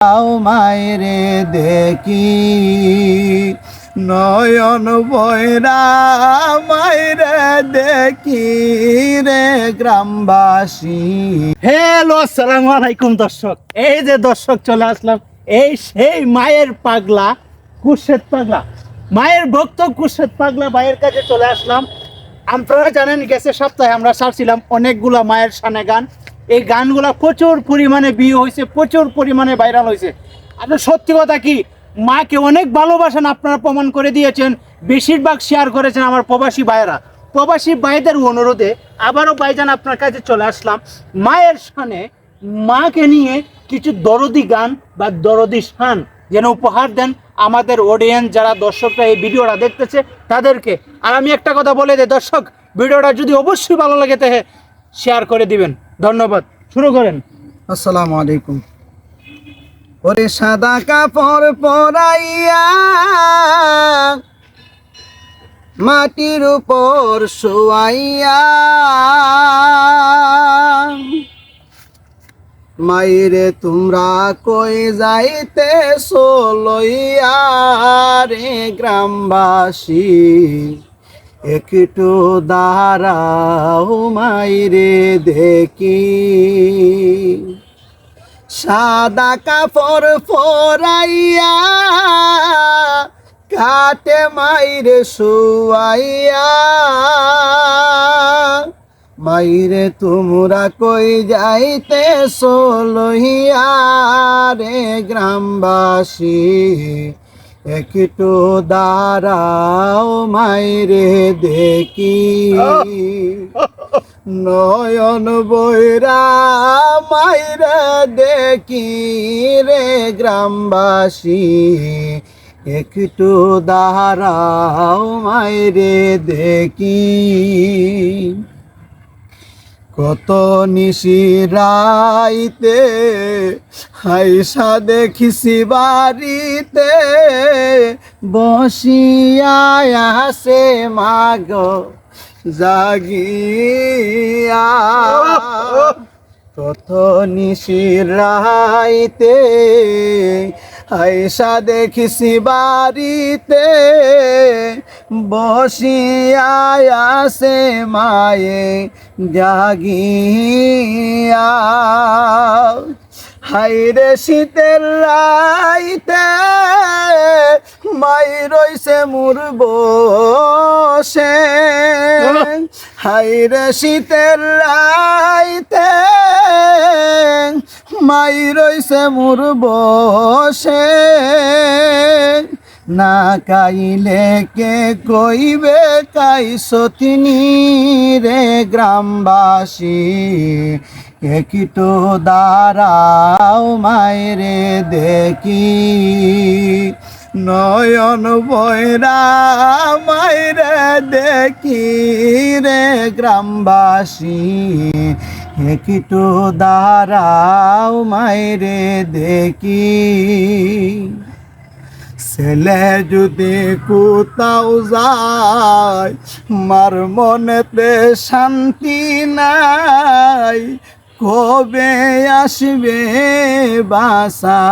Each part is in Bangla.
আও মায়েরে দেখি। নয়ন বৈরা মায়েরে দেখি রে গ্রামবাসী। হ্যালো আসসালামু আলাইকুম দর্শক। এই যে দর্শক চলে আসলাম, এই সেই মায়ের পাগলা কুশেদ পাগলা। মায়ের ভক্ত কুশেদ পাগলা মায়ের কাছে চলে আসলাম। আপনারা জানেন, গেছে সপ্তাহে আমরা সারছিলাম অনেকগুলা মায়ের সানে গান এই গানগুলা প্রচুর পরিমাণে বিয়ে হয়েছে, প্রচুর পরিমাণে ভাইরাল হয়েছে। আপনি সত্যি কথা কি, মাকে অনেক ভালোবাসেন আপনারা প্রমাণ করে দিয়েছেন, বেশিরভাগ শেয়ার করেছেন আমার প্রবাসী ভাইয়েরা। প্রবাসী ভাইদের অনুরোধে আবারও ভাইজান আপনার কাছে চলে আসলাম। মায়ের সানে মাকে নিয়ে কিছু দরদি গান বা দরদি শান যেন উপহার দেন আমাদের অডিয়েন্স যারা দর্শকরা এই ভিডিওটা দেখতেছে, তাদেরকে। আর আমি একটা কথা বলে দিই, দর্শক, ভিডিওটা যদি অবশ্যই ভালো লাগে, তাহলে শেয়ার করে দিবেন। ধন্যবাদ। শুরু করেন। আসসালামু আলাইকুম। ওরে সাদা কাপড় পরাইয়া মাটির উপর শোয়াইয়া মাইরে তোমরা কই যাইতে লইয়া রে গ্রামবাসী? একটু দাঁড়াও মাইরে দেখি। সাদা কাপড় ফরাইয়া কাটে মাইরে শুয়াইয়া। মাইরে তোমরা কই যাইতে লইয়া রে গ্রামবাসী? একটু দাঁড়াও মাইরে দেখি। নয়ন বৈরা মাইরা দেখি রে গ্রামবাসী। একটু দাঁড়াও মাইরে দেখি। কত নিশিরাইতে হাইসা দেখিসি বাড়িতে বসিয়া আসে মাগ জাগিয়া কত নিশিরাইতে আইসা দেখিসি বাড়িতে বসিয়া আসে মায়ে জাগিয়া। হাইরে শীতের রাইতে মাই রইছে মুর বসে। হাইরে শীতের রাইতে মাই রইছে মুর বসে। না কাইলে কে কইবে কাই সতিনি রে গ্রামবাসী? একটু দাঁড়াও মায়েরে দেখি। নয়ন বৈরা মায়েরে দেখি রে গ্রামবাসী। একটু দাঁড়াও মায়েরে দেখি। ছেলে যদি কোথাও যায়, মার মনেতে শান্তি নাই। কবে আসবে বাসা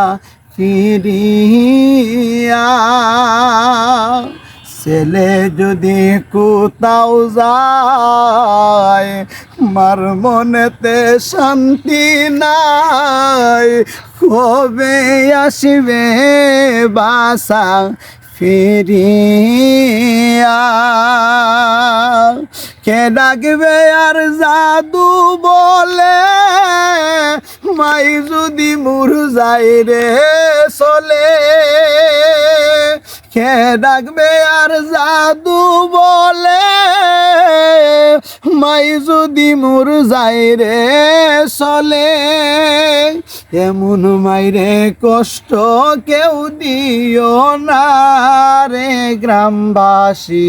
ফিরিয়া? ছেলে যদি কোথাও যায়, মার মনেতে শান্তি নাই। কবে আসবে বাসা ফিরিয়া? কে ডাকবে আর জাদু বলে? মাই যদি মুর যাই রে চলে কে ডাকবে আর জাদু বলে? মাই যদি মোর যাই রে চলে, এমন মাইরে কষ্ট কেউ দিও না রে গ্রামবাসী।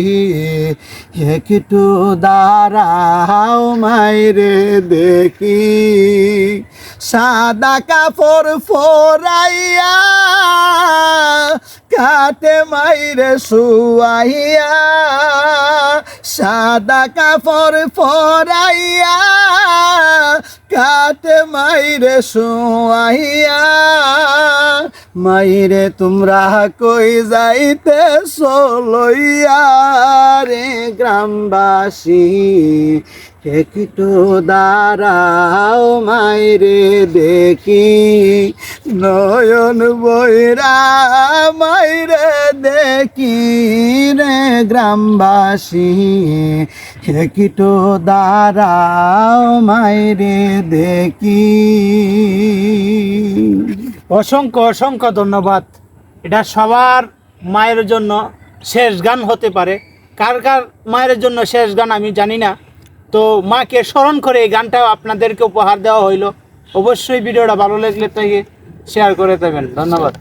একটু দাঁড়াও মাইরে দেখি। সাদা কাপড় ফোরাইয়া, কাটে মাইরে শুয়াইয়া, সাদা কাপড় ফরাইয়া, কাটে মাইরে শুয়াইয়া, মাইরে তোমরা কই যাইতে লইয়া রে গ্রামবাসী? একটু দাঁড়াও মাইরে দেখি, নয়ন বৈরা মাইরে দেখি রে গ্রামবাসী। একটু দাঁড়াও মাইরে দেখি। অসংখ্য অসংখ্য ধন্যবাদ। এটা সবার মায়ের জন্য শেষ গান হতে পারে। কার কার মায়ের জন্য শেষ গান আমি জানি না। তো মাকে স্মরণ করে এই গানটাও আপনাদেরকে উপহার দেওয়া হইল। অবশ্যই ভিডিওটা ভালো লাগলে তাকে শেয়ার করে দেবেন। ধন্যবাদ।